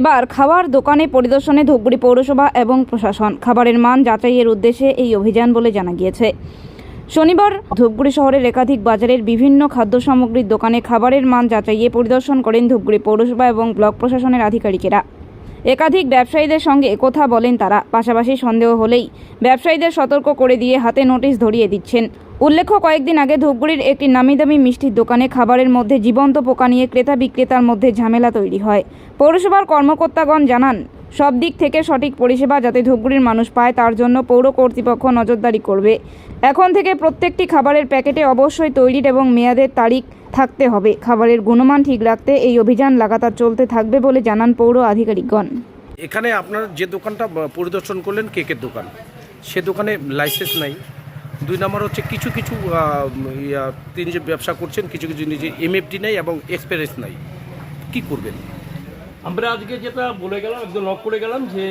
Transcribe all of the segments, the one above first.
এবার খাবার দোকানে পরিদর্শনে ধূপগুড়ি পৌরসভা এবং প্রশাসন। খাবারের মান যাচাইয়ের উদ্দেশ্যে এই অভিযান বলে জানা গিয়েছে। শনিবার ধূপগুড়ি শহরের একাধিক বাজারের বিভিন্ন খাদ্য সামগ্রীর দোকানে খাবারের মান যাচাইয়ে পরিদর্শন করেন ধূপগুড়ি পৌরসভা এবং ব্লক প্রশাসনের আধিকারিকেরা। একাধিক ব্যবসায়ীদের সঙ্গে কথা বলেন তারা, পাশাপাশি সন্দেহ হলেই ব্যবসায়ীদের সতর্ক করে দিয়ে হাতে নোটিশ ধরিয়ে দিচ্ছেন। উল্লেখ্য, কয়েকদিন আগে ধূপগুড়ির একটি নামিদামি মিষ্টির দোকানে খাবারের মধ্যে জীবন্ত পোকা নিয়ে ক্রেতা বিক্রেতার মধ্যে ঝামেলা তৈরি হয়। পৌরসভার কর্মকর্তাগণ জানান, সব দিক থেকে সঠিক পরিষেবা যাতে ধূপগুড়ির মানুষ পায়, তার জন্য পৌর কর্তৃপক্ষ নজরদারি করবে। এখন থেকে প্রত্যেকটি খাবারের প্যাকেটে অবশ্যই তৈরির এবং মেয়াদের তারিখ থাকতে হবে। খাবারের গুণমান ঠিক রাখতে এই অভিযান লাগাতার চলতে থাকবে বলে জানান পৌর আধিকারিকগণ। এখানে আপনার যে দোকানটা পরিদর্শন করলেন কেকের দোকান? সে দোকানে লাইসেন্স নাই। দুই নম্বর হচ্ছে কিছু কিছু ইয়া, তিনি যে ব্যবসা করছেন কিছু কিছু নিজে এমএফডি নেই এবং এক্সপিরিয়েন্স নাই। কি করবেন? আমরা আজকে যেটা বলে গেলাম একদম লক করে গেলাম যে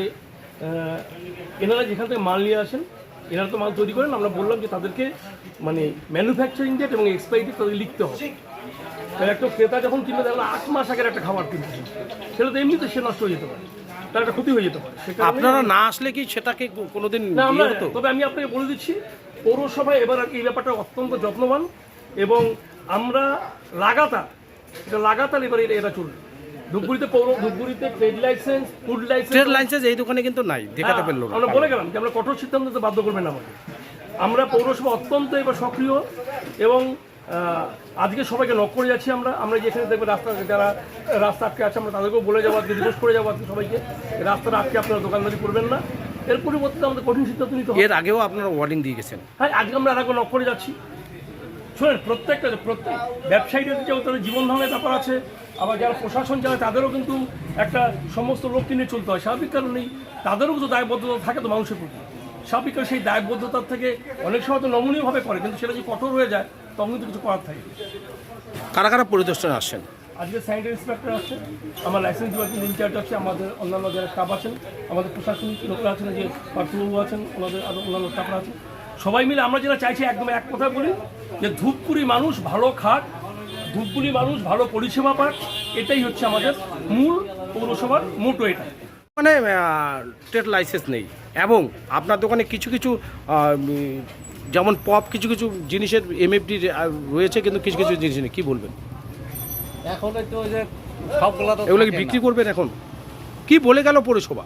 এনারা যেখান থেকে মাল নিয়ে আসেন এনারা তো মাল তৈরি করেন আমরা বললাম যে তাদেরকে মানে ম্যানুফ্যাকচারিং ডেট এবং এক্সপায়ারি ডেট তাদের লিখতে হবে। তাহলে একটা ক্রেতা যখন কিনবে দেখল আট মাস আগের একটা খাবার কিনছে সেটা তো এমনিতে সে নষ্ট হয়ে যেতে পারে তার একটা ক্ষতি হয়ে যেতে পারে। আপনারা না আসলে কি সেটাকে কোনোদিন না আমরা তবে আমি আপনাকে বলে দিচ্ছি পৌরসভায় এবার আর কি এই ব্যাপারটা অত্যন্ত যত্নবান এবং আমরা লাগাতার এটা লাগাতার এবার এটা- এটা চলবে। ধূপগুড়িতে পৌর ধূপগুড়িতে trade licence food licence trade licence এই দোকানে কিন্তু নাই দেখাতে হ্যাঁ, পারল না। আমরা বলে গেলাম যে আমরা কঠোর সিদ্ধান্ত নিতে বাধ্য করবেন আমাকে। আমরা পৌরসভা অত্যন্ত এবার সক্রিয় এবং আজকে সবাইকে নক করে যাচ্ছি আমরা। আমরা যেখানে দেখব রাস্তা যারা রাস্তা আটকে আছে আমরা তাদেরকেও বলে যাব আজকে রিকোয়েস্ট করে যাব আজকে সবাইকে। রাস্তাটা আটকে আপনারা দোকানদারি করবেন না। এর পরিবর্তে আমাদের কঠিন সিদ্ধান্ত নিতে হবে। এর আগেও আপনারা ওয়ার্নিং দিয়ে গেছেন। হ্যাঁ আজকে আমরা আরেকবার নক করে যাচ্ছি। শোনেন প্রত্যেকটা প্রত্যেক ব্যবসায়ীদের যেমন তাদের জীবন ধারণের ব্যাপার আছে আবার যারা প্রশাসন যারা তাদেরও কিন্তু একটা সমস্ত লোককে নিয়ে চলতে হয়। স্বাভাবিক কারণেই তাদেরও কিন্তু দায়বদ্ধতা থাকে তো মানুষের প্রতি। স্বাভাবিক সেই দায়বদ্ধতার থেকে অনেক সময় তো নমনীয়ভাবে করে কিন্তু সেটা যদি কঠোর হয়ে যায় তখন কিন্তু কিছু করার থাকে কারা কারা পরিদর্শনে আসছেন আজকে স্যানিটারি ইন্সপেক্টর আছে আমার লাইসেন্স ডিপার্টমেন্ট ইনচার্জ আছে, আমাদের অন্যান্য যারা স্টাফ আছেন, আমাদের প্রশাসনিক লোকরা আছেন যে পার্থবাবু আছেন, ওনাদের আরও অন্যান্য স্টাফরা আছেন, সবাই মিলে আমরা যেটা চাইছি একদম এক কথা বলি, যে ধূপগুড়ি মানুষ ভালো খাক ধূপগুড়ি মানুষ ভালো পরিষেবা পাক, এটাই হচ্ছে আমাদের মূল পৌরসভার মোটো এটা। মানে ট্রেড লাইসেন্স নেই, এবং আপনার দোকানে কিছু কিছু যেমন পপ কিছু কিছু জিনিসের এমএফডি রয়েছে, কিন্তু কিছু কিছু জিনিস নেই, কী বলবেন? এখন একটু ওই যে সবগুলা তো এগুলো কি থাকে বিক্রি করবেন এখন? কি বলে গেল পৌরসভা?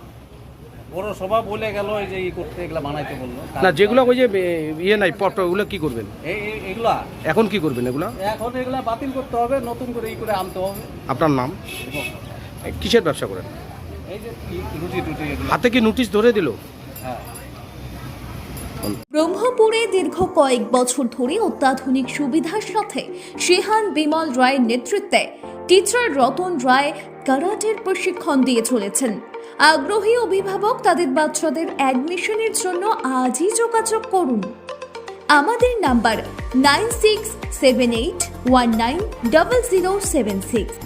বলে গেল এই যে ই করতে এগুলা বানাইতে বলল। না যেগুলো ওই যে এ, ইয়ে নাই পপ ওগুলো কি করবেন? এই এই- এগুলা। এখন কি করবেন এগুলা? এখন এগুলা বাতিল করতে হবে নতুন করে ই করে আনতে হবে। আপনার নাম? এ, কিসের ব্যবসা করেন? এই যে রুটি টুটি এগুলো। হাতে কি নোটিশ ধরে দিল? হ্যাঁ। ব্রহ্মপুরে দীর্ঘ কয়েক বছর ধরে অত্যাধুনিক সুবিধার সাথে শিহান বিমল রায়ের নেতৃত্বে টিচার রতন রায় কারাটের প্রশিক্ষণ দিয়ে চলেছেন। আগ্রহী অভিভাবক তাদের বাচ্চাদের অ্যাডমিশনের জন্য আজই যোগাযোগ করুন। আমাদের number nine six seven eight one nine double zero seven six.